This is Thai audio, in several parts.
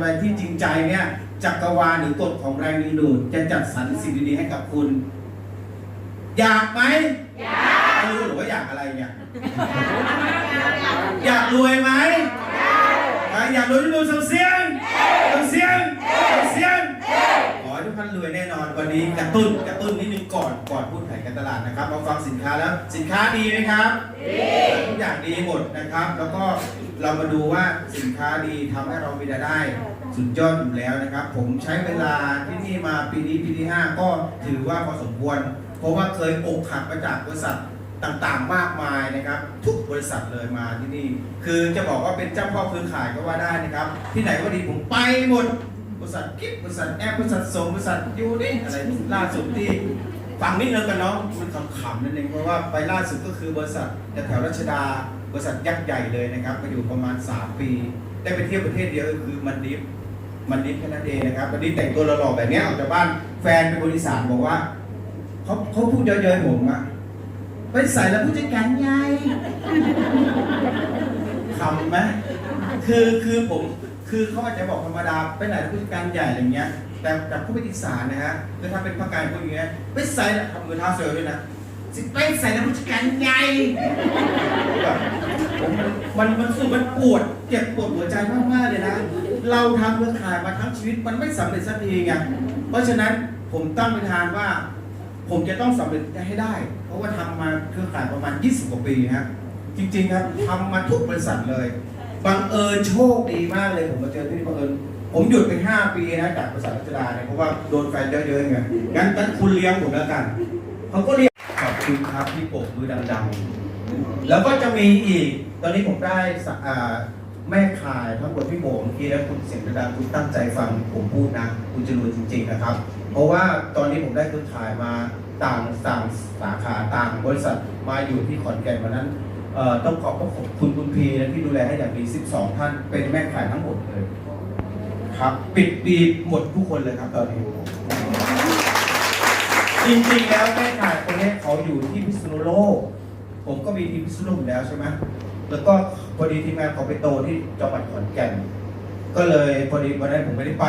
อะไรที่จริงใจเนี่ยจักรวาลหรือกฎของแรงดึงดูดจะจัดสรรสิ่งดีๆให้กับคุณ อยากไหมอยากไม่รู้หรือว่าอยากอะไรเนี่ยอยากรวยไหมใครอยากรวยที่ดูส่งเสียงส่งเสียงส่งเสียงขอให้ทุกท่านรวยแน่นอนวันนี้กระตุ้นกระตุ้นนิดนึงก่อนก่อนพูดขายการตลาดนะครับมาฟังสินค้าแล้วสินค้าดีไหมครับดีทุกอย่างดีหมดนะครับ แล้วก็เรามาดูว่าสินค้าดีทำให้เรามีรายได้ สุดยอดอยู่แล้วนะครับ ผมใช้เวลาที่นี่มาปีนี้ปีที่ห้าก็ถือว่าพอสมควร เพราะว่าเคยอกหักมาจากบริษัทต่างๆมากมายนะครับ ทุกบริษัทเลยมาที่นี่ คือจะบอกว่าเป็นเจ้าพ่อเครือข่ายก็ว่าได้นะครับ ที่ไหนก็ดีผมไปหมดบริษัทกิฟบริษัทแอปบริษัทสมบริษัทยูนี่อะไรล่าสุดที่ฟังนิดนึงกันเนาะมันขำๆนั่นเองเพราะว่าไปล่าสุดก็คือบริษัทแถวรัชดาบริษัทยักษ์ใหญ่เลยนะครับมาอยู่ประมาณ 3 ปี ได้ไปเที่ยวประเทศเดียวก็คือมันดิฟ มันนิดแค่นั้นเองนะครับวันนี้แต่งตัวหล่อๆแบบนี้ออกจากบ้านแฟนเป็นคนอีสานบอกว่าเขาเขาพูดเยอะๆผมอะไปใส่แล้วผู้จัดการใหญ่คำไหมคือคือผมคือเขาอาจจะบอกธรรมดาไปไหนแล้วผู้จัดการใหญ่อะไรเงี้ย แต่แต่ผู้เป็นอีสานนะฮะคือถ้าเป็นภาคกลางพวกอย่างเงี้ยไปใส่แล้วทำมือเท้าเซลด้วยนะสิไปใส่แล้วผู้จัดการใหญ่แบบผมมันมันมันรู้สึกมันปวดเจ็บปวดหัวใจมากๆเลยนะ เราทำเครือข่ายมาทั้งชีวิตมันไม่สำเร็จสักทีไงเพราะฉะนั้นผมตั้งเป็นทานว่า ผมจะต้องสำเร็จให้ได้ เพราะว่าทำมาเครือข่ายประมาณ 20 กว่าปีฮะจริงๆครับทำมาทุกบริษัทเลยบังเอิญโชคดีมากเลย ผมมาเจอที่นี่บังเอิญผมหยุดไป 5 ปีนะจากบริษัทรัชดาเนี่ยเพราะว่าโดนแฟนเยอะๆไงงั้นงั้นคุณเลี้ยงผมแล้วกันเขาก็เรียกขอบคุณครับที่ปรบมือดังๆแล้วก็จะมีอีก ตอนนี้ผมได้สะ แม่ขายทั้งหมดที่ผมเมื่อกี้แล้วคุณเสียงดังคุณตั้งใจฟังผมพูดนะ คุณจะรวยจริง ๆนะครับ เพราะว่าตอนนี้ผมได้เครือข่ายมาต่างต่างสาขาต่างบริษัทมาอยู่ที่ขอนแก่นวันนั้นต้องขอบพระคุณคุณพีนะที่ดูแลให้อย่างดี 12 ท่านเป็นแม่ขายทั้งหมดเลย ครับ ปิดปีหมดทุกคนเลยครับตอนนี้จริงๆแล้วแม่ขายคนนี้เขาอยู่ที่พิษณุโลก ผมก็มีทีมพิษณุโลกแล้วใช่ไหม แล้วก็พอดีทีมงานเขาไปโตที่จังหวัดขอนแก่น ก็เลยพอดีวันนั้นผมไม่ได้ไป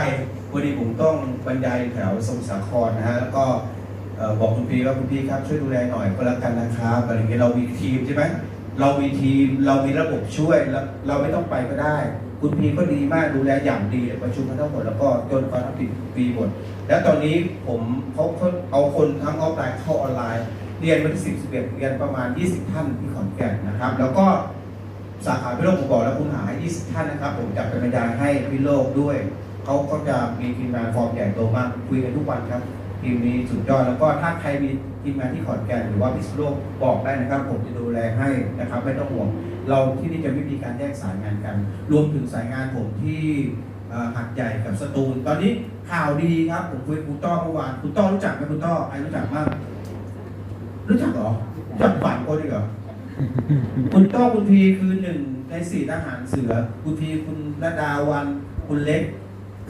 พอดีผมต้องบรรยายแถวสมุทรสาครนะฮะแล้วก็บอกคุณพี่ว่าคุณพี่ครับช่วยดูแลหน่อยก็แล้วกันนะครับอะไรเงี้ยเรามีทีมใช่ไหมเรามีทีมเรามีระบบช่วยแล้วเราไม่ต้องไปก็ได้ คุณพีก็ดีมากดูแลอย่างดีประชุมกันทั้งหมดแล้วก็จนความรับผิดปีหมด แล้วตอนนี้ผมเขาเขาเอาคนทั้งออฟไลน์เข้าออนไลน์ เรียนวันที่สิบสิบเอ็ดเรียนประมาณ 20 ท่านที่ขอนแก่นนะครับ แล้วก็ สาขาพิโลกผมบอกแล้วคุณหาให้20ท่านนะครับผมจะเป็นบรรยายให้พิโลกด้วยเขาก็จะมีทีมงานฟอร์มใหญ่โตมากคุยกันทุกวันครับทีมนี้สุดยอดแล้วก็ถ้าใครมีทีมงานที่ขอนแก่นหรือว่าพิษณุโลกบอกได้นะครับ ผมจะดูแลให้นะครับ ไม่ต้องห่วง เราที่นี่จะไม่มีการแยกสายงานกัน รวมถึงสายงานผมที่หัดใหญ่กับสตูล ตอนนี้ข่าวดีครับผมคุยกับคุณต้อเมื่อวานคุณต้อรู้จักไหมคุณต้อใครรู้จักบ้างรู้จักเหรอจักฝันคนอีกเหรอ คุณต้อคุณพีคือหนึ่งในสี่ทหารเสือ คุณพีคุณระดาวันคุณเล็ก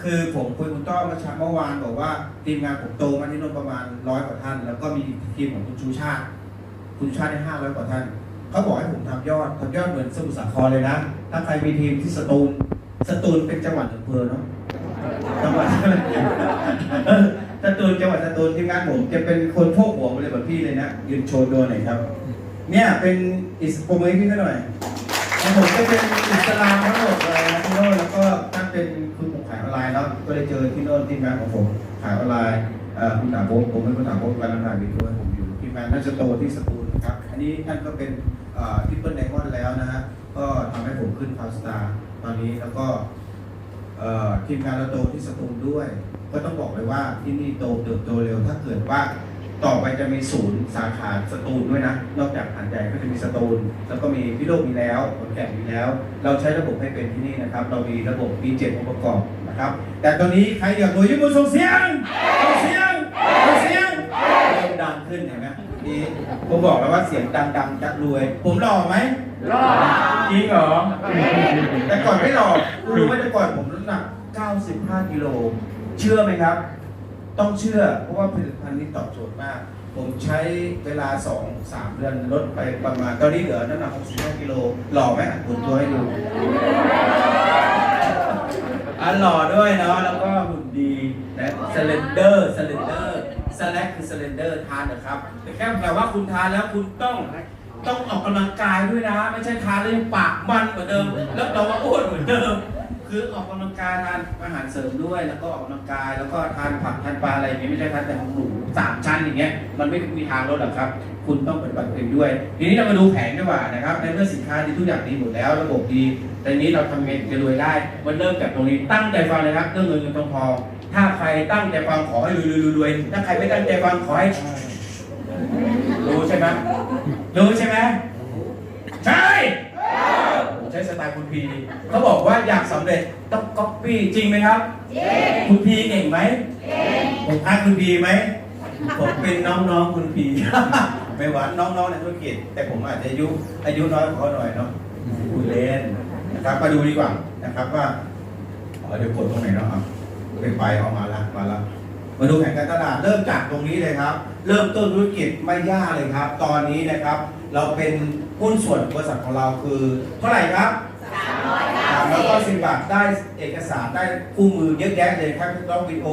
คือผมคุยคุณต้อมื่อเช้าเมื่อวานบอกว่าทีมงานผมโตมาที่นู่นประมาณร้อยกว่าท่าน แล้วก็มีทีมของคุณชูชาติ คุณชูชาติได้ห้าร้อยกว่าท่านเขาบอกให้ผมทำยอดทำยอดเหมือนสมุทรสาครเลยนะ ถ้าใครมีทีมที่สตูลสตูลเป็นจังหวัดอำเภอเนาะจังหวัดสตูลจังหวัดสตูลทีมงานผมจะเป็นคนโชคหัวมาเลยแบบพี่เลยนะยืนโชว์ตัวหน่อยครับ เนี่ยเป็นอิสโปรโมทพี่ก็หน่อยของผมก็เป็นอิสลามทั้งหมดเลยนะที่โน่นแล้วก็ท่านเป็นคุณผมขายออนไลน์เนาะก็เลยเจอที่โน่นทีมงานของผมขายออนไลน์เอ่อคุณถามผมผมเป็นคุณถามผมกำลังถ่ายวิดีโอให้ผมอยู่ทีมงานน่าจะโตที่สตูลนะครับอันนี้ท่านก็เป็นทิปเปิลไดมอนด์แล้วนะฮะก็ทำให้ผมขึ้นพาวสตาร์ตอนนี้แล้วก็ทีมงานเราโตที่สตูลด้วย ก็ต้องบอกเลยว่าที่นี่โตเติบโตเร็วถ้าเกิดว่า ต่อไปจะมีศูนย์สาขาสตูลด้วยนะ นอกจากหันใหญ่ก็จะมีสตูล แล้วก็มีพิโลกมีแล้วขอนแก่นมีแล้ว เราใช้ระบบให้เป็นที่นี่นะครับ เรามีระบบ B7 องค์ประกอบนะครับ แต่ตอนนี้ใครอยากรวยยกมือส่งเสียงส่งเสียงส่งเสียงเริ่มดังขึ้นเห็นไหมนี่ผมบอกแล้วว่าเสียงดังๆจะรวย ผมหล่อไหมรอดจริงเหรอ แต่ก่อนไม่หลอกคุณรู้ไหมแต่ก่อนผมน้ำหนัก 95กิโลเชื่อไหมครับ ต้องเชื่อเพราะว่าผลิตภัณฑ์นี้ตอบโจทย์มาก ผมใช้เวลา 2 3 เดือนลดไปประมาณตอนนี้เหลือน้ำหนัก65กิโลหล่อไหมอะคุณตัวให้ดูอะหล่อด้วยเนาะแล้วก็หุ่นดีนะสเลนเดอร์สเลนเดอร์สแลกคือสเลนเดอร์ทานนะครับแต่แค่แปลว่าคุณทานแล้วคุณต้องต้องออกกำลังกายด้วยนะ ไม่ใช่ทานแล้วยังปากมันเหมือนเดิม แล้วเราว่าอ้วนเหมือนเดิม คือออกกำลังกายทานอาหารเสริมด้วย แล้วก็ออกกำลังกายแล้วก็ทานผักทานปลาอะไรอย่างเงี้ยไม่ใช่ทานแต่ของหมูสามชั้นอย่างเงี้ยมันไม่มีทางลดหรอกครับ คุณต้องปฏิบัติเองด้วย ทีนี้เรามาดูแผนดีกว่านะครับในเมื่อสินค้าดีทุกอย่างดีหมดแล้วระบบดีแต่นี้เราทำยังไงถึงจะรวยได้ มันเริ่มจากตรงนี้ตั้งใจฟังเลยครับเรื่องเงินเงินทองทองถ้าใครตั้งใจฟังขอให้รวยรวยรวยถ้าใครไม่ตั้งใจฟังขอให้รู้ใช่ไหมรู้ใช่ไหมใช่ สไตล์คุณพีเขาบอกว่าอยากสำเร็จต้องก๊อปปี้จริงไหมครับคุณพีเก่งไหมผมทักคุณพีไหมผมเป็นน้องๆคุณพีไม่หวานน้องๆในธุรกิจ แต่ผมอาจจะอายุอายุน้อยกว่าเขาหน่อยเนาะคุณเล่นนะครับมาดูดีกว่านะครับว่าเอ่อเดี๋ยวกดตรงไหนเนาะอะไปไปเอามาละมาละ มาดูแผนการตลาดเริ่มจากตรงนี้เลยครับ เริ่มต้นธุรกิจไม่ยากเลยครับ ตอนนี้นะครับ เราเป็นหุ้นส่วนบริษัทของเราคือเท่าไหร่ครับ สามร้อยเก้าสิบบาทได้เอกสารได้คู่มือเยอะแยะเลยครับต้องวิดีโอ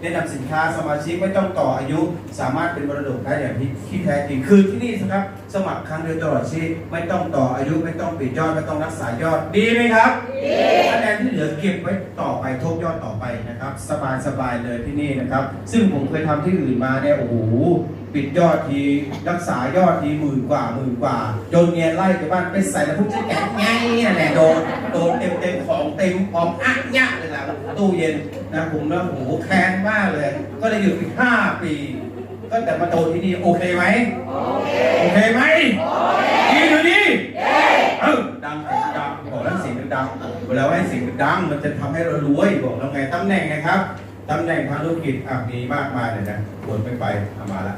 แนะนำสินค้าสมาชิกไม่ต้องต่ออายุ สามารถเป็นมรดกได้อย่างที่ที่แท้จริงคือที่นี่นะครับ สมัครครั้งเดียวตลอดชีพไม่ต้องต่ออายุไม่ต้องปิดยอดไม่ต้องรักษายอดดีไหมครับดีคะแนนที่เหลือเก็บไว้ต่อไปทบยอดต่อไปนะครับ สบายสบายเลยที่นี่นะครับ ซึ่งผมเคยทำที่อื่นมาเนี่ยโอ้โห ปิดยอดทีรักษายอดทีหมื่นกว่าหมื่นกว่าจนเมียไล่จากบ้านไปใส่แล้วพวกเจ๊แกะไงนั่แหละโดนโดนเต็มเต็มๆของเต็มพร้อมอักยะเลยนะตู้เย็นนะผมแล้วโหแค้นมากเลย ก็เลยหยุดไปห้าปี ก็แต่มาโตที่นี่โอเคไหมโอเคโอเคไหมโอเคดีหรือดีเออดังเสียงดังบอกแล้วเสียงดังเวลาให้เสียงดังมันจะทำให้เรารวยบอกแล้วไงตำแหน่งนะครับตำแหน่งทางธุรกิจอะมีมากมายเลยนะกดไม่ไปเอามาละ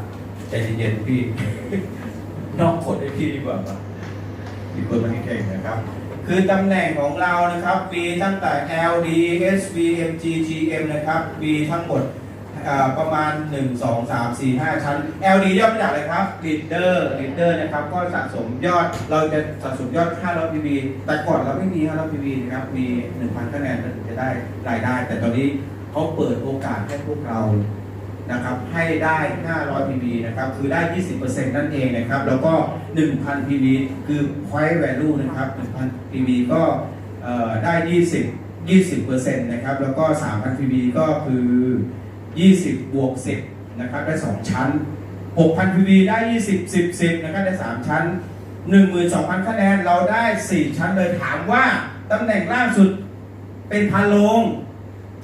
ใจเย็นๆพี่ นอกกดให้พี่ดีกว่าปะมีคนมาเก่งนะครับ คือตำแหน่งของเรานะครับมีตั้งแต่ LD SV MG GM นะครับมีทั้งหมดประมาณ 1 2 3 4 5 ชั้น LD ย่อมาจากอะไรครับ Leader Leader นะครับ ก็สะสมยอด เราจะสะสมยอด 500 PV แต่ก่อนเราไม่มี 500 PV นะครับ มี 1,000 คะแนนถึงจะได้รายได้ แต่ตอนนี้เขาเปิดโอกาสให้พวกเรา นะครับให้ได้ 500 PV นะครับคือได้ 20%นั่นเองนะครับแล้วก็ 1,000 PV คือ Point Value นะครับ 1,000 PV ก็ได้ 20 20%นะครับแล้วก็ 3,000 PV ก็คือ 20 บวก 10นะครับได้ 2 ชั้น 6,000 PV ได้ 20 10 10นะครับได้ 3 ชั้น 12,000 คะแนนเราได้ 4 ชั้นเลยถามว่าตำแหน่งล่างสุดเป็นพันโลง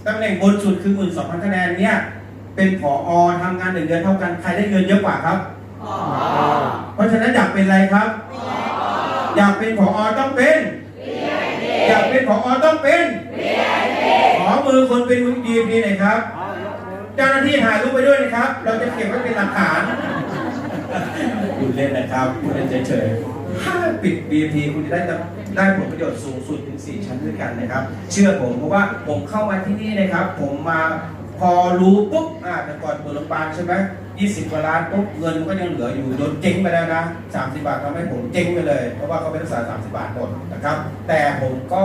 ตำแหน่งบนสุดคือ 12,000 คะแนนเนี่ย เป็นผออทำงานหนึ่งเดือนเท่ากันใครได้เงินเยอะกว่าครับ เพราะฉะนั้นอยากเป็นอะไรครับ อยากเป็นผออต้องเป็น อยากเป็นผออต้องเป็นขอมือคนเป็น VIP หน่อยครับ เจ้าหน้าที่ถ่ายรูปไปด้วยนะครับ เราจะเก็บไว้เป็นหลักฐานคุณเล่นนะครับคุณเล่นเฉยๆถ้าปิด VIP คุณจะได้ได้ผลประโยชน์สูงสุดถึง 4 ชั้นด้วยกันนะครับ เชื่อผมเพราะว่าผมเข้ามาที่นี่นะครับ ผมมา พอรู้ปุ๊บอ่าแต่ก่อนเปิดโรงพยาบาลใช่ไหม20กว่าล้านปุ๊บเงินมันก็ยังเหลืออยู่โดนเจ๊งไปแล้วนะ30บาททำให้ผมเจ๊งไปเลย เพราะว่าเขาเป็นรักษา30บาทหมดนะครับ แต่ผมก็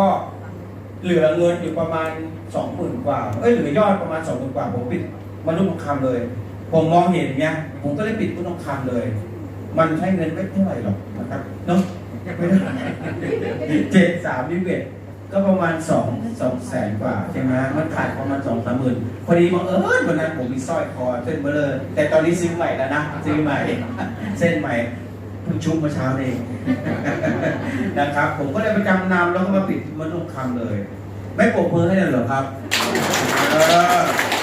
เหลือเงินอยู่ประมาณสองหมื่นกว่า เอ้ยเหลือยอดประมาณสองหมื่นกว่า ผมปิดมนุษย์ทองคำเลย ผมมองเห็นไงผมก็เลยปิดมนุษย์ทองคำเลย มันใช้เงินไม่เท่าไหร่หรอกนะครับเนาะเจ็ดสามนิเวศ ก็ประมาณสองสองแสนกว่าใช่ไหมมันขายประมาณสองสามหมื่นพอดีบังเอิญวันนั้นผมมีสร้อยคอเส้นเบลอแต่ตอนนี้ซื้อใหม่แล้วนะซื้อใหม่ เส้นใหม่เพิ่งชุบเมื่อเช้าเองนะครับ ผมก็เลยไปจำนำแล้วก็มาปิดมันุษย์คำเลย ไม่ปรบมือให้เลยเหรอครับ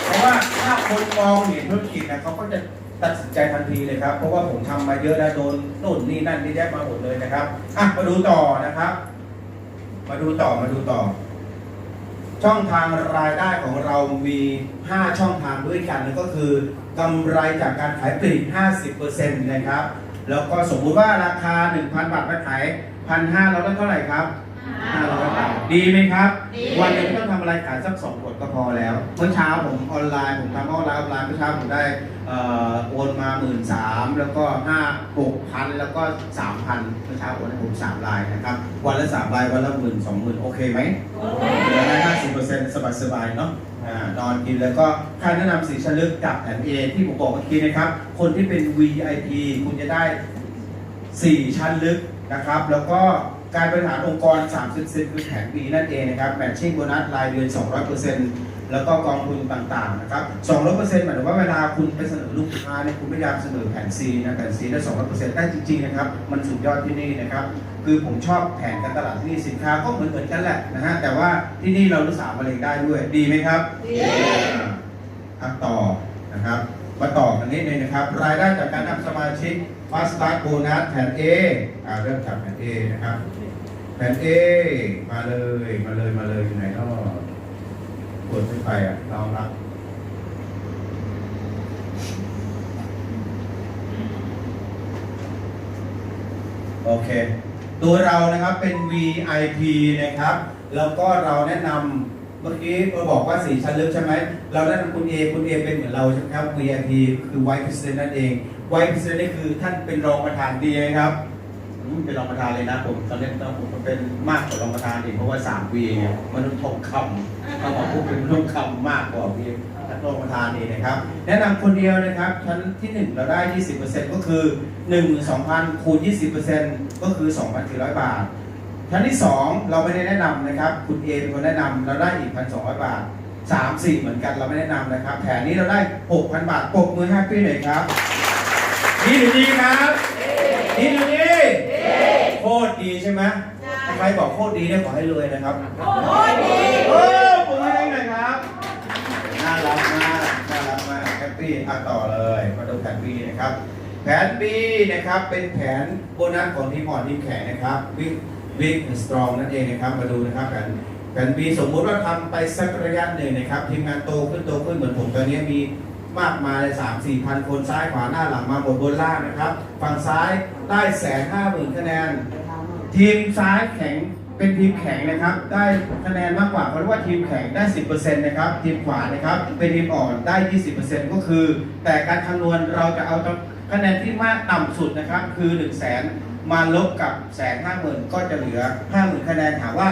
เพราะว่าถ้าคนมองเห็นธุรกิจนะเขาก็จะตัดสินใจทันทีเลยครับ เพราะว่าผมทำมาเยอะแล้วโดนโน่นนี่นั่นนี่แยกมาหมดเลยนะครับอะมาดูต่อนะครับ มาดูต่อมาดูต่อ ช่องทางรายได้ของเรามี 5 ช่องทางด้วยกันนั่นก็คือกำไรจากการขายปลีก 50%นะครับ แล้วก็สมมุติว่าราคา 1,000 บาทไปขาย 1,500เราได้เท่าไหร่ครับ 500บาทดีไหมครับวันหนึงไม่ต้องทำอะไรขายสักสองขวดก็พอแล้ว เมื่อเช้าผมออนไลน์ผมทำออนไลน์ออนไลน์เมื่อเช้าผมได้เอ่อโอนมาหมื่นสามแล้วก็ห้าหกพันแล้วก็สามพันเมื่อเช้าโอนให้ผมสามลายนะครับวันละสามลายวันละหมื่นสองหมื่นโอเคไหม เหลือได้ห้า50%สบายๆเนาะอ่านอนกินแล้วก็ค่าแนะนำสีชั้นลึกจากแผน A ที่ผมบอกเมื่อกี้นะครับ คนที่เป็น VIP คุณจะได้ 4 ชั้นลึกนะครับ แล้วก็ การบริหารองค์กร 30คือแผน B นั่นเองนะครับแมทชิ่งโบนัสรายเดือน 200%แล้วก็กองทุนต่างๆนะครับ 200%หมายถึงว่าเวลาคุณไปเสนอลูกค้าเนี่ยคุณพยายามเสนอแผน C นะแผน C ได้ 200%ได้จริงๆนะครับ มันสุดยอดที่นี่นะครับ คือผมชอบแผนการตลาดที่นี่สินค้าก็เหมือนเหมือนๆกันแหละนะฮะแต่ว่าที่นี่เรารักษามะเร็งได้ด้วยดีไหมครับดีอะต่อนะครับมาต่อกันนิดนึงนะครับ รายได้จากการนำสมาชิก Fast Start Bonus แผน A อ่าเริ่มจากแผน A นะครับ แผน A มาเลยมาเลยมาเลยอยู่ไหนก็กดขึ้นไปอะเรองรับโอเค ตัวเรานะครับเป็น VIP นะครับ แล้วก็เราแนะนำเมื่อกี้เราบอกว่าสีชั้นลึกใช่ไหม เราแนะนำคุณ A คุณ A เป็นเหมือนเราใช่ไหมครับ VIP คือ Vice President นั่นเอง Vice President นี่คือท่านเป็นรองประธานดีไหมครับ เป็นรองประธานเลยนะผมตอนนี้ตอนผมเป็นมากกว่ารองประธานอีกเพราะว่า3ปีไงมนุษย์ทองคำเขาบอกพูดเป็นมนุษย์ทองคำมากกว่าพี่รองประธานนี่นะครับ แนะนำคนเดียวนะครับชั้นที่ 1 เราได้ 20%ก็คือ 12,000คูณ20%ก็คือ 2,400 บาท ชั้นที่ 2 เราไม่ได้แนะนำนะครับ คุณเอเป็นคนแนะนำเราได้อีก 1,200 บาท 3 4 เหมือนกันเราไม่แนะนำนะครับแผนนี้เราได้ 6,000 บาทปรบมือให้พี่หน่อยครับดีหรือดีครับดีหรือดี โคตรดีใช่ไหมถ้าใครบอกโคตรดีเนี่ยขอให้รวยนะครับโอ้ยดีเออผมให้ได้หน่อยครับ น่ารักมาก น่ารักมากแฮปปี้อะต่อเลย มาดูแผน B นะครับ แผน B นะครับ เป็นแผนโบนัสของทีมอ่อนทีมแข็งนะครับ วิ่งวิ่งสตรองนั่นเองนะครับ มาดูนะครับแผนแผน B สมมุติว่าทำไปสักระยะหนึ่งนะครับ ทีมงานโตขึ้นโตขึ้นเหมือนผมตอนนี้มีมากมายเลยสามสี่พันคนซ้ายขวาหน้าหลังมาหมดบนล่างนะครับ ฝั่งซ้าย ได้แสนห้าหมื่นคะแนน ทีมซ้ายแข็งเป็นทีมแข็งนะครับ ได้คะแนนมากกว่าเพราะว่าทีมแข็งได้ 10%นะครับ ทีมขวานะครับ เป็นทีมอ่อนได้ 20%ก็คือ แต่การคำนวณเราจะเอาคะแนนที่มากต่ำสุดนะครับ คือ 1 0 0 0 0แสนมาลบกับแสนห้าหมื่นก็จะเหลือ 50,000 คะแนนถามว่า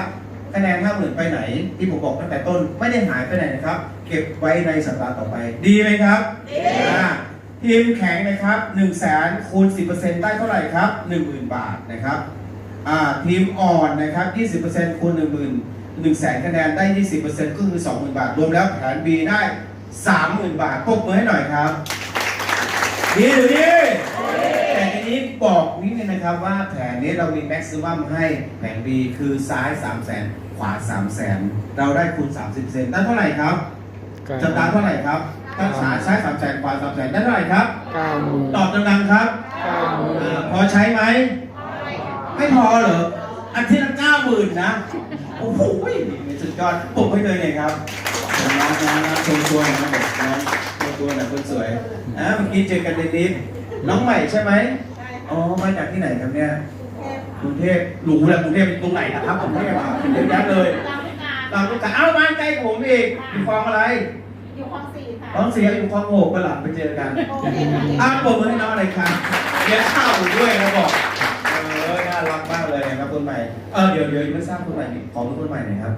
คะแนน50,000ไปไหน ที่ผมบอกตั้งแต่ต้นไม่ได้หายไปไหนนะครับ เก็บไว้ในสัปดาห์ต่อไป ดีไหมครับดี อ่าทีมแข็งนะครับ1 0 0 0 0แสนคูณ 10%ได้เท่าไหร่ครับ 10,000 บาทนะครับอ่าทีมอ่อนนะครับ 20%คูณ 10,000 1แสนคะแนนได้ 20%ก็คือ 20,000 บาท รวมแล้วแผน B ได้ 30,000 บาทปรบมือให้หน่อยครับดีหรือดีแต่ทีนี้บอกนิดนึงนะครับว่าแผนนี้เรามีแม็กซิมัมให้แผน B คือซ้าย 3 0 0 0 0 0ขวา 3 0 0 0 0เราได้คูณ 30%ได้เท่าไหร่ครับจะตามเท่าไหร่ครับ ถ้าซ้ายซ้าย3 0 0 0 0ขวา3 0 0 0 0ได้เท่าไหร่ครับ เก้าหมื่นตอบดังๆครับเก้าหมื่นอ่าพอใช้ไหม ไม่พอเหรออาทิตย์ละเก้าหมื่นนะ โอ้โหสุดยอดผมไม่เลยเนี่ยครับน้องน้องน้องชมตัวหน่อยนะผมน้องชมตัวหน่อยคนสวยอะเมื่อกี้เจอกันในลิฟต์น้องใหม่ใช่ไหมอ๋อ มาจากที่ไหนครับเนี่ย กรุงเทพหรูแหละกรุงเทพเป็นตรงไหนนะครับกรุงเทพอะเยอะแยะเลย ตามลูกกาเอ้าบ้านใกล้ผมอีกอยู่คลองอะไร อยู่คลอง สี่ค่ะคลองเสียอยู่คลองหกวันหลังไปเจอกันโอเคค่ะอ้าวปรบมือให้น้องอะไรครับเลี้ยงข้าวอยู่ด้วยนะบอกเออน่ารักมากเลยนะครับคนใหม่เออเดี๋ยวเดี๋ยวยังไม่ทราบคนใหม่นี่ขอเป็นคนใหม่หน่อยครับ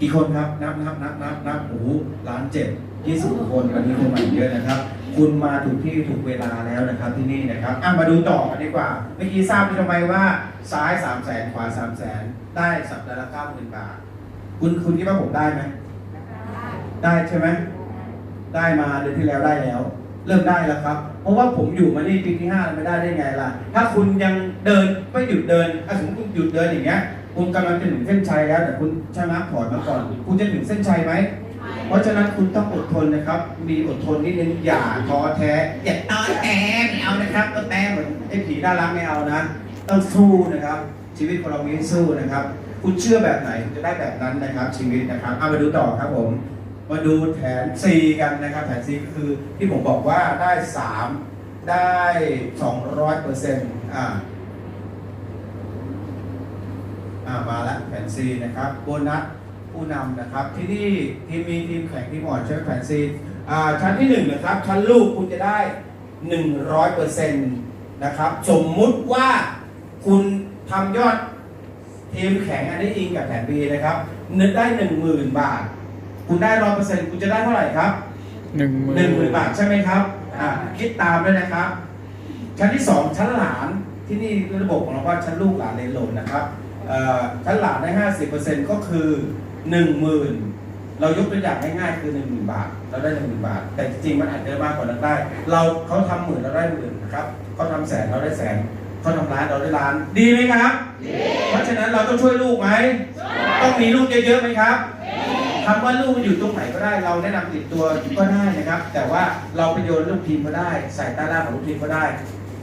กี่คนครับนับนับนับนับนับโอ้โหล้านเจ็ดยี่สิบคนวันนี้คนใหม่เยอะนะครับ คุณมาถูกที่ถูกเวลาแล้วนะครับที่นี่นะครับอะมาดูต่อกันดีกว่าเมื่อกี้ทราบใช่ไหมว่าซ้ายสามแสนขวาสามแสนได้สัปดาห์ละเก้าหมื่นบาท คุณคุณคิดว่าผมได้ไหมได้ใช่ไหม ได้มาเดือนที่แล้วได้แล้ว เริ่มได้แล้วครับ เพราะว่าผมอยู่มานี่ปีที่ห้าไม่ได้ได้ไงล่ะ ถ้าคุณยังเดินไม่หยุดเดินถ้าสมมติคุณหยุดเดินอย่างเงี้ยคุณกำลังจะถึงเส้นชัยแล้วแต่คุณชะงักถอยมาก่อน คุณจะถึงเส้นชัยไหมเพราะฉะนั้นคุณต้องอดทนนะครับ มีอดทนนิดนึงอย่าท้อแท้อย่าต้อแท้ไม่เอานะครับก็แต้เหมือนไอ้ผีน่ารักไม่เอานะต้องสู้นะครับ ชีวิตของเรามีให้สู้นะครับ คุณเชื่อแบบไหนคุณจะได้แบบนั้นนะครับ ชีวิตนะครับเอามาดูต่อครับผม มาดูแผน C กันนะครับ แผน C ก็คือที่ผมบอกว่าได้ 3 ได้ 200เปอร์เซ็นต์อ่าอ่ามาละแผน C นะครับโบนัสผู้นำนะครับ ที่นี่ทีมมีทีมแข่งทีมอ่อนใช้แผน C อ่าชั้นที่ 1 นะครับ ชั้นลูกคุณจะได้ 100เปอร์เซ็นต์นะครับ สมมุติว่าคุณทำยอดทีมแข็งอันนี้อิงกับแผน B นะครับนึกได้หนึ่งหมื่นบาท คุณได้ร้อยเปอร์เซ็นต์คุณจะได้เท่าไหร่ครับหนึ่งหมื่หนึ่งหมื่นบาทใช่ไหมครับอ่าคิดตามด้วยนะครับ ชั้นที่สองชั้นหลานที่นี่ระบบของเราว่าชั้นลูกหลานเลนหลนนะครับเอ่อชั้นหลานได้ห้าสิบเปอร์เซ็นต์ก็คือหนึ่งหมื่นเรายกตัวอย่างง่ายๆคือหนึ่งหมื่นบาท เราได้หนึ่งหมื่นบาท แต่จริงๆมันอาจจะมากกว่านั้นได้ เราเขาทำหมื่นเราได้หมื่นนะครับเขาทำแสนเราได้แสนเขาทำล้านเราได้ล้าน ดีไหมครับ เพราะฉะนั้นเราต้องช่วยลูกไหม ต้องมีลูกเยอะๆไหมครับ คำว่าลูกมันอยู่ตรงไหนก็ได้ เราแนะนำติดตัวก็ได้นะครับ แต่ว่าเราไปโยนลูกทีมก็ได้ใส่ใต้ล่างของลูกทีมก็ได้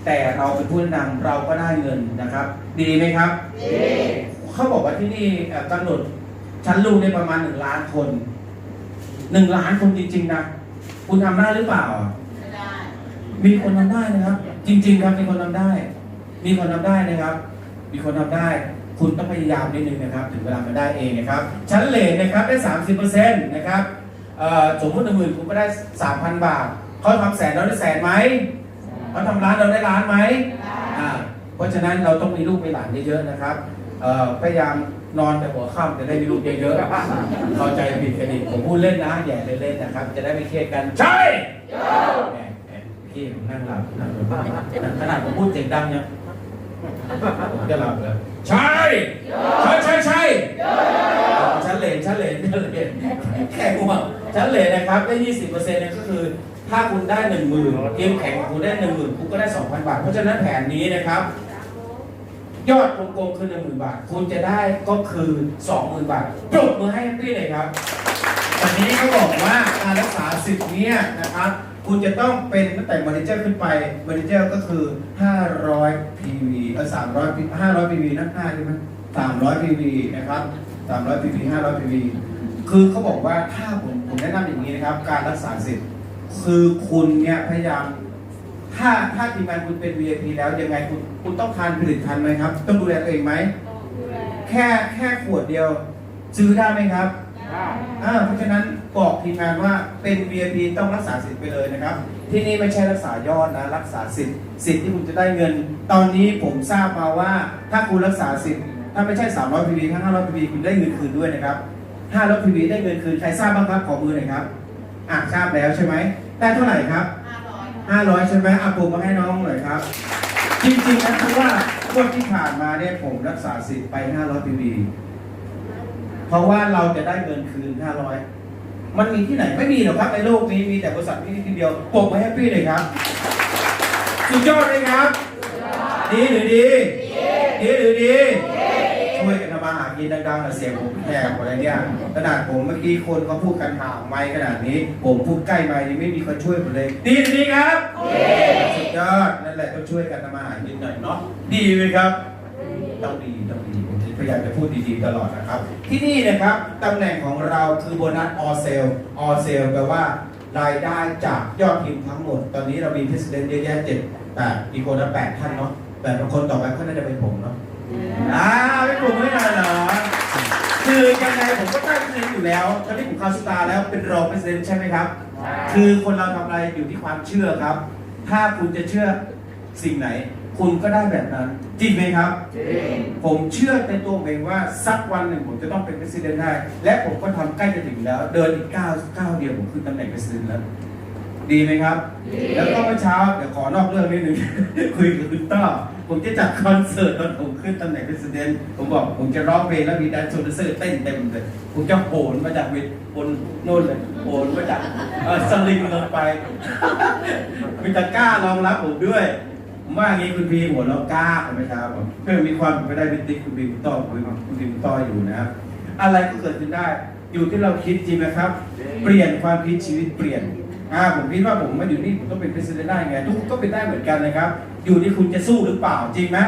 แต่เราเป็นผู้แนะนำเราก็ได้เงินนะครับ ดีไหมครับเขาบอกว่าที่นี่เอ่อกำหนดชั้นลูกในประมาณหนึ่งล้านคนหนึ่งล้านคนจริงๆนะคุณทำได้หรือเปล่าไม่ได้มีคนทำได้นะครับ จริง ๆ ครับมีคนทำได้ มีคนทำได้นะครับ มีคนทำได้ คุณต้องพยายามนิดนึงนะครับ ถึงเวลามันได้เองนะครับ ชั้นเลนนะครับได้สามสิบเปอร์เซ็นต์นะครับเอ่อสมมติหนึ่งหมื่นคุณก็ได้สามพันบาท เขาทำแสนเราได้แสนไหมเขาทำล้านเราได้ล้านไหมอ่าเพราะฉะนั้นเราต้องมีลูกมีหลานเยอะๆนะครับเอ่อพยายามนอนแต่หัวค่ำจะได้มีลูกเยอะๆเข้าใจผิดกันอีกผมพูดเล่นนะแย่เล่นๆนะครับ จะได้ไม่เครียดกัน ใช่แหมแหมพี่ผมนั่งหลับนั่งหลับขนาดผมพูดเสียงดังเนี่ยผม จะหลับเลยใช่ใช่ใช่ใช่ชั้นเหลนชั้นเหลนชั้นเหลนแข่งหัวชั้นเหลนนะครับได้ยี่สิบเปอร์เซ็นต์เนี่ยก็คือ ถ้าคุณได้หนึ่งหมื่นเกมแข่งคุณได้หนึ่งหมื่นคุณก็ได้สองพันบาท เพราะฉะนั้นแผนนี้นะครับ ยอดกลมๆคือหนึ่งหมื่นบาท คุณจะได้ก็คือสองหมื่นบาทปรบมือให้พี่เลยครับวันนี้เขาบอกว่าการรักษาสิทธิ์เนี้ยนะครับ คุณจะต้องเป็นตั้งแต่มาเนเจอร์ขึ้นไปมาเนเจอร์ก็คือ 500 PV เออ300 500 PV นะ5ใช่ไหม300 PV นะครับ300 PV 500 PV คือเขาบอกว่าถ้าผมผมแนะนำอย่างนี้นะครับ การรักษาสิทธิ์คือคุณเนี่ยพยายามถ้าถ้าทีมงานคุณเป็น VIP แล้วยังไงคุณคุณต้องทานผลิตภัณฑ์ไหมครับ ต้องดูแลตัวเองไหมแค่แค่ขวดเดียว ซื้อได้ไหมครับ อ่าเพราะฉะนั้นบอกทีมงานว่าเป็น VIP ต้องรักษาสิทธิ์ไปเลยนะครับ ที่นี่ไม่ใช่รักษายอดนะรักษาสิทธิ์สิทธิ์ที่คุณจะได้เงิน ตอนนี้ผมทราบมาว่า ถ้าคุณรักษาสิทธิ์ถ้าไม่ใช่300 PV ถ้า500 PV คุณได้เงินคืนด้วยนะครับ500 PV ได้เงินคืนใครทราบบ้างครับขอมือหน่อยครับอะทราบแล้วใช่ไหมได้เท่าไหร่ครับห้าร้อย500 ใช่ไหมอะผมมาให้น้องหน่อยครับ จริงๆนะคือว่างวดที่ผ่านมาเนี่ยผมรักษาสิทธิ์ไป500 PV เพ ราะว่าเราจะได้เงินคืน 500 มันมีที่ไหนไม่มีหรอกครับในโลกนี้มีแต่บริษัทนี้ที่เดียวปกมาแฮปปี้เลยครับ สุดยอดเลยครับ ดีหรือดี ดีหรือดี ช่วยกันทำมาหากินดังๆน่อยเสียงผมแหบอะไรเนี่ยขนาดผมเมื่อกี้คนเขาพูดกันห่างไมค์ขนาดนี้ ผมพูดใกล้ไมค์ยังไม่มีคนช่วยผมเลย ดีหรือดีครับสุดยอดนั่นแหละต้องช่วยกันทำมาหากินหน่อยเนาะ ดีไหมครับ ต้องดีต ยายามจะพูดดีๆตลอดนะครับ ที่นี่นะครับตำแหน่งของเราคือโบนัสออเซลออเซลแปลว่ารายได้จากยอดทีมทั้งหมด ตอนนี้เรามีพิเศษเยอะแยะเจ็ดแปดอีกคนละแปดท่านเนาะแปดคนต่อไปก็น่าจะเป็นผมเนาะอ่าไม่ผมไม่นานเหรอคือยังไงผมก็ได้พิเศษอยู่แล้วตอนนี้ผมเข้าสตาร์แล้วเป็นรองพิเศษใช่ไหมครับ คือคนเราทำอะไรอยู่ที่ความเชื่อครับ ถ้าคุณจะเชื่อสิ่งไหน คุณก็ได้แบบนั้น จริงไหมครับผมเชื่อในตัวผมเองว่าสักวันหนึ่งผมจะต้องเป็นประธานได้ และผมก็ทำใกล้จะถึงแล้ว เดินอีกก้าวก้าวเดียวผมขึ้นตำแหน่งประธานแล้ว ดีไหมครับ แล้วก็เมื่อเช้าเดี๋ยวขอนอกเรื่องนิดนึงคุยกับคุณต้อผมจะจัดคอนเสิร์ตตอนผมขึ้นตำแหน่งประธานผมบอกผมจะร้องเพลงแล้วมีแดนซ์โซเซอร์เต้นเต็มเลยผมจะโหนมาจากเวทบนโน่นเลยโหนมาจากเออสลิงลงไปมีตะกร้ารองรับผมด้วย ผมว่าอย่างนี้คุณพีหัวเราะกล้าไหมครับเพื่อมีความเป็นไปได้พิติกคุณพีคุณต้อคุณคุณพีคุณต้ออยู่นะครับ อะไรก็เกิดขึ้นได้ อยู่ที่เราคิดจริงไหมครับ เปลี่ยนความคิดชีวิตเปลี่ยนอ่าผมคิดว่าผมมาอยู่นี่ผมต้องเป็นประธานได้ไงทุกคนก็เป็นได้เหมือนกันนะครับ อยู่ที่คุณจะสู้หรือเปล่าจริงไหม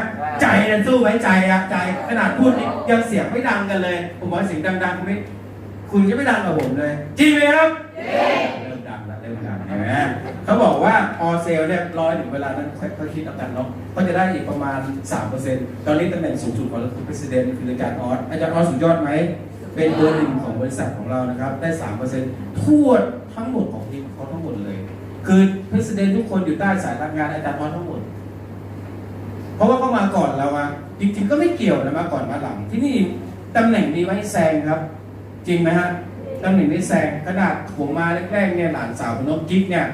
ใจนะสู้ไหมใจอะใจขนาดพูดนี่ยังเสียงไม่ดังกันเลย ผมบอกว่าเสียงดังๆคุณไม่คุณจะไม่ดังกับผมเลย จริงไหมครับเริ่มดังแล้วเริ่มดังเห็นไหม เขาบอกว่าออเซลเนี่ยร้อยถึงเวลานั้นค่อยๆคิดเอากันเนาะก็จะได้อีกประมาณ 3%ตอนนี้ตำแหน่งสูงสุดของราคือประธานคืออาจารย์ออสอาจารย์ออสสุดยอดไหม เป็นเบอร์หนึ่งของบริษัทของเรานะครับ ได้สามเปอร์เซ็นต์ทั่วทั้งหมดของทีมเขาทั้งหมดเลย คือพิเศษทุกคนอยู่ใต้สายทำงานอาจารย์ออสทั้งหมด เพราะว่าเขามาก่อนเราอะจริงๆก็ไม่เกี่ยวนะมาก่อนมาหลัง ที่นี่ตำแหน่งมีไว้แซงครับ จริงไหมฮะตำแหน่งนี้แซงขนาดผมมาแรกๆเนี่ยหลานสาวของน้องกิ๊กเนี่ย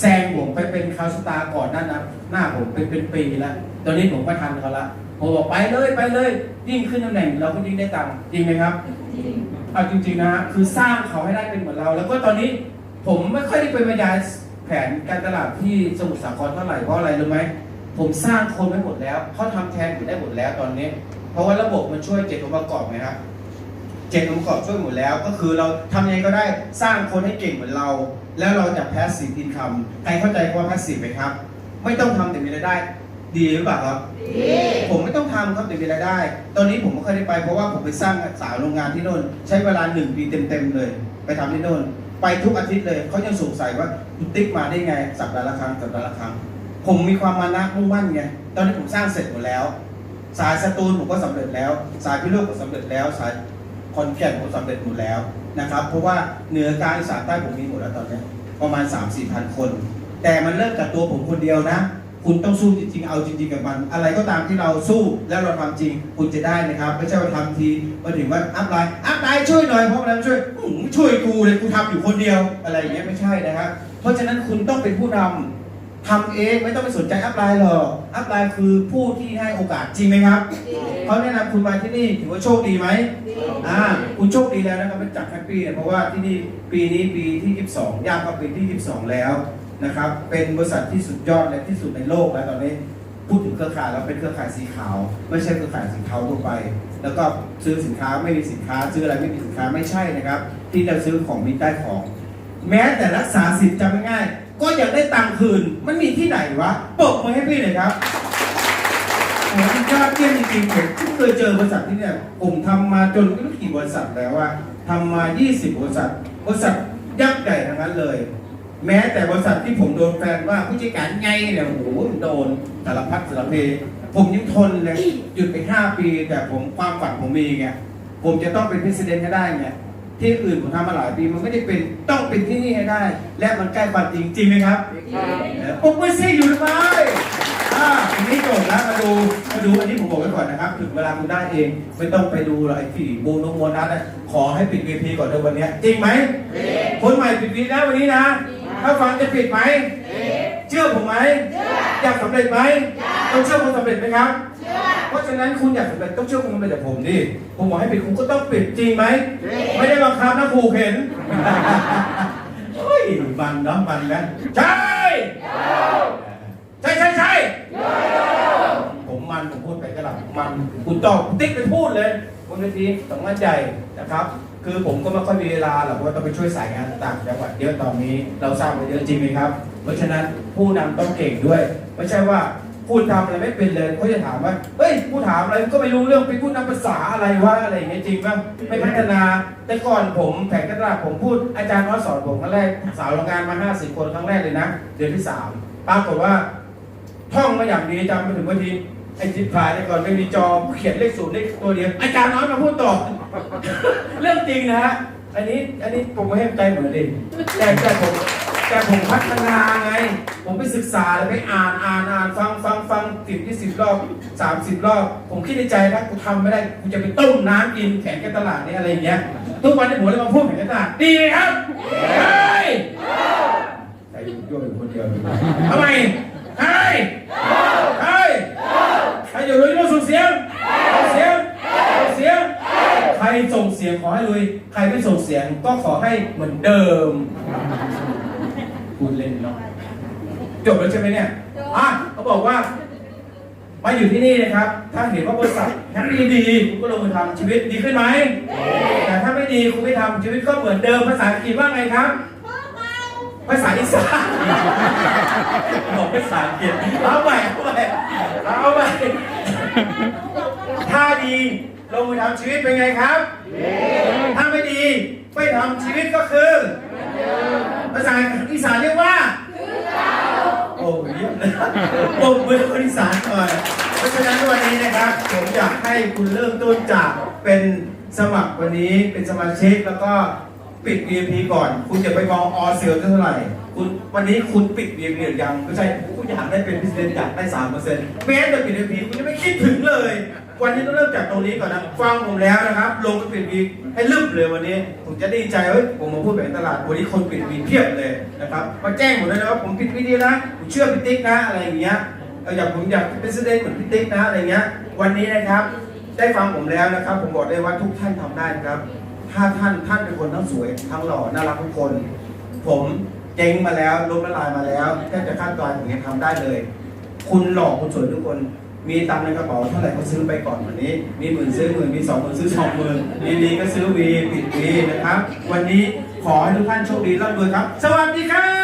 แซงผมไปเป็นคาวสตาร์ก่อนหนั้นนะหน้าผมเป็นเป็นปีแล้วตอนนี้ผมก็ทันเขาละผมบอกไปเลยไปเลย ยิ่งขึ้นตำแหน่งเราก็ยิ่งได้ตังค์จริงไหมครับเอาจริง ๆนะฮะคือสร้างเขาให้ได้เป็นเหมือนเรา แล้วก็ตอนนี้ผมไม่ค่อยได้ไปบรรยายแผนการตลาดที่สมุทรสาครเท่าไหร่เพราะอะไรรู้ไหมผมสร้างคนไว้หมดแล้วเขาทำแทนผมได้หมดแล้วตอนนี้ เพราะว่าระบบมันช่วยเจ็ดองค์ประกอบไงครับเจ็ดองค์ประกอบช่วยหมดแล้ว ก็คือเราทำยังไงก็ได้สร้างคนให้เก่งเหมือนเรา แล้วเราจะแพสซีฟอินคัมใครเข้าใจคำว่าแพสซีฟไหมครับ ไม่ต้องทำแต่มีรายได้ ดีหรือเปล่าครับ ผมไม่ต้องทำครับแต่มีรายได้ ตอนนี้ผมไม่ค่อยได้ไปเพราะว่าผมไปสร้างสาวโรงงานที่โน่น ใช้เวลาหนึ่งปีเต็มๆเลย ไปทำที่โน่น ไปทุกอาทิตย์เลยเขายังสงสัยว่าคุณติ๊กมาได้ไงสัปดาห์ละครั้งสัปดาห์ละครั้ง ผมมีความมานะมุ่งมั่นไงตอนนี้ผมสร้างเสร็จหมดแล้ว สายสตูลผมก็สำเร็จแล้ว สายพิโลกก็สำเร็จแล้ว สายคอนแก่นผมสำเร็จหมดแล้ว นะครับ เพราะว่าเหนือกลางอีสานใต้ผมมีหมดแล้วตอนนี้ประมาณ 3 4พันคน แต่มันเริ่มจากตัวผมคนเดียวนะ คุณต้องสู้จริงๆ เอาจริงๆกับมัน อะไรก็ตามที่เราสู้แล้วเราทำจริง คุณจะได้นะครับ ไม่ใช่ว่าทำทีมาถึงว่าอัพไลน์อัพไลน์ช่วยหน่อยเพราะอะไรช่วยช่วยกูเลยกูทำอยู่คนเดียวอะไรอย่างเงี้ยไม่ใช่นะครับเพราะฉะนั้นคุณต้องเป็นผู้นำ ทำเองไม่ต้องไปสนใจอัพไลน์หรอกอัพไลน์คือผู้ที่ให้โอกาสจริงไหมครับเขาแนะนำคุณมาที่นี่ถือว่าโชคดีไหมอ่าคุณโชคดีแล้วนะครับเป็นจากแฮปปี้เนี่ยเพราะว่าที่นี่ปีนี้ปีที่ 22 ย่างเข้าปีที่ 22 แล้วนะครับเป็นบริษัทที่สุดยอดและที่สุดในโลกแล้วตอนนี้พูดถึงเครือข่ายแล้วเป็นเครือข่ายสีขาว ไม่ใช่เครือข่ายสีเทาทั่วไป แล้วก็ซื้อสินค้าไม่มีสินค้าซื้ออะไรไม่มีสินค้าไม่ใช่นะครับ ที่จะซื้อของมีได้ของ แม้แต่รักษาสิทธิ์จำง่ายๆ ก็อยากได้ตังค์คืน มันมีที่ไหนวะปรบมือให้พี่หน่อยครับผมยอดเยี่ยมจริงๆผมเพิ่งเคยเจอบริษัทที่เนี่ยผมทำมาจนไม่รู้กี่บริษัทแล้วว่าทำมา 20 บริษัท บริษัทยักษ์ใหญ่ทั้งนั้นเลย แม้แต่บริษัทที่ผมโดนแฟนว่าผู้จัดการไงเนี่ยโอ้โหโดนสารพัดสารเพผมยังทนเลยหยุดไป 5 ปี แต่ผมความฝันผมมีไงผมจะต้องเป็นพิเศษให้ได้ไง ที่อื่นผมทำมาหลายปีมันไม่ได้เป็นต้องเป็นที่นี่ให้ได้ และมันใกล้ความจริงจริงไหมครับปุ๊บมือซี่อยู่ทำไมอ่าอันนี้จบแล้วมาดูมาดูอันนี้ผมบอกไว้ก่อนนะครับ ถึงเวลาคุณได้เองไม่ต้องไปดูหรอกไอ้ที่โบนงโมนัสอะขอให้ปิดเวทีก่อนเถอะวันเนี้ยจริงไหมคนใหม่ปิดวีนะวันนี้นะ ถ้าฟังจะปิดไหมเชื่อผมไหมอยากสำเร็จไหมต้องเชื่อคนสำเร็จไหมครับ เพราะฉะนั้นคุณอยากสำเร็จต้องเชื่อคนสำเร็จจากผมดิผมบอกให้ปิดคุณก็ต้องปิดจริงไหมไม่ได้บังคับนะครูเข็นเฮ้ยมันเนาะมันนะใช่ใช่ใช่ใช่ผมมันผมพูดไปก็หลับมันคุณตอบคุณติ๊กไปพูดเลยบนเวทีสองมั่นใจนะครับ คือผมก็ไม่ค่อยมีเวลาหรอกเพราะว่าต้องไปช่วยสายงานต่างจังหวัดเยอะตอนนี้ เราทราบมาเยอะจริงไหมครับ เพราะฉะนั้นผู้นำต้องเก่งด้วย ไม่ใช่ว่า พูดทำอะไรไม่เป็นเลยเขาจะถามว่า เฮ้ยผู้ถามอะไรก็ไม่รู้เรื่องเป็นผู้นำภาษาอะไรวะอะไรอย่างเงี้ยจริงป่ะไม่พัฒนา แต่ก่อนผมแผนกระดาษผมพูดอาจารย์น้อยสอนผมครั้งแรกสาวโรงงานมา 50 คนครั้งแรกเลยนะ เดือนที่สามปรากฏว่า ท่องมาอย่างดีจำมาถึงวันทีไอ้จิตผ่านเนี่ก่อนไม่มีจอเขียนเลขศูนย์เลขตัวเดียวอาจารย์น้อยมาพูดต่อเรื่องจริงนะฮะอันนี้อันนี้ผมไม่ให้ใจเหมือนเดิแต่แต่ผม แต่ผมพัฒนาไง ผมไปศึกษาแล้วไปอ่านอ่านอ่านฟังฟังฟังสิบยี่สิบรอบสามสิบรอบ ผมคิดในใจนะกูทำไม่ได้กูจะไปต้มน้ำกินแข่งกตลาดเนี่ยอะไรอย่างเงี้ยทุกวันนี้ผมเลยมาพูดแข่งกันตลาดดีไหมครับเฮ้ยใครอยู่ด้วยอยู่คนเดียวทำไมใครใครใครอยู่ด้วยต้องส่งเสียงส่งเสียงส่งเสียงใครส่งเสียงขอให้ลุยใครไม่ส่งเสียงก็ขอให้เหมือนเดิม พูดเล่นเนาะจบแล้วใช่ไหมเนี่ยอะเขาบอกว่า มาอยู่ที่นี่นะครับ ถ้าเห็นว่าบริษัทแฮปปี้ดีคุณก็ลงมือทำชีวิตดีขึ้นไหมแต่ถ้าไม่ดีคุณไม่ทำชีวิตก็เหมือนเดิมภาษาอังกฤษว่าไงครับภาษาอีสานบอกภาษาอังกฤษเอาใหม่เอาใหม่เอาใหม่ถ้าดีลงมือทำชีวิตเป็นไงครับ ถ้าไม่ดีไม่ทำชีวิตก็คือ ภาษาอีสานเรียกว่าโอ้ยปมมือคนอีสานก่อยเพราะฉะนั้นวันนี้นะครับ ผมอยากให้คุณเริ่มต้นจากเป็นสมัครวันนี้เป็นสมาชิกแล้วก็ ปิด VIP ก่อน คุณอย่าไปมองออเซลเท่าไหร่ คุณวันนี้คุณปิด VIP หรือยังไม่ใช่คุณอยากได้เป็นพิเศษอยากได้สามเปอร์เซ็นต์แม้แต่ปิดพีคุณยังไม่คิดถึงเลย วันนี้ต้องเริ่มจากตรงนี้ก่อนนะ ฟังผมแล้วนะครับ ลงปิดพีให้ลึบเลยวันนี้ ผมจะดีใจเฮ้ยผมมาพูดแบบตลาดวันนี้คนปิดพีเพียบเลยนะครับ มาแจ้งผมเลยนะว่าผมปิดพีดีนะผมเชื่อพี่ติ๊กนะอะไรอย่างเงี้ยเอออยากผมอยากเป็นเสดเหมือนพี่ติ๊กนะอะไรเงี้ย วันนี้นะครับได้ฟังผมแล้วนะครับ ผมบอกได้ว่าทุกท่านทำได้นะครับ ถ้าท่านท่านเป็นคนทั้งสวย ทั้งหล่อน่ารักทุกคน ผมเจ๊งมาแล้วล้มละลายมาแล้วแค่จะคาดการอนผมยังทำได้เลย คุณหล่อคุณสวยทุกคน มีตังในกระเป๋าเท่าไหร่ก็ซื้อไปก่อนวันนี้ มีหมื่นซื้อหมื่นมีสองหมื่นซื้อสองหมื่นดีดีก็ซื้อวีปิดวีนะครับ วันนี้ขอให้ทุกท่านโชคดีร่ำรวยครับ สวัสดีครับ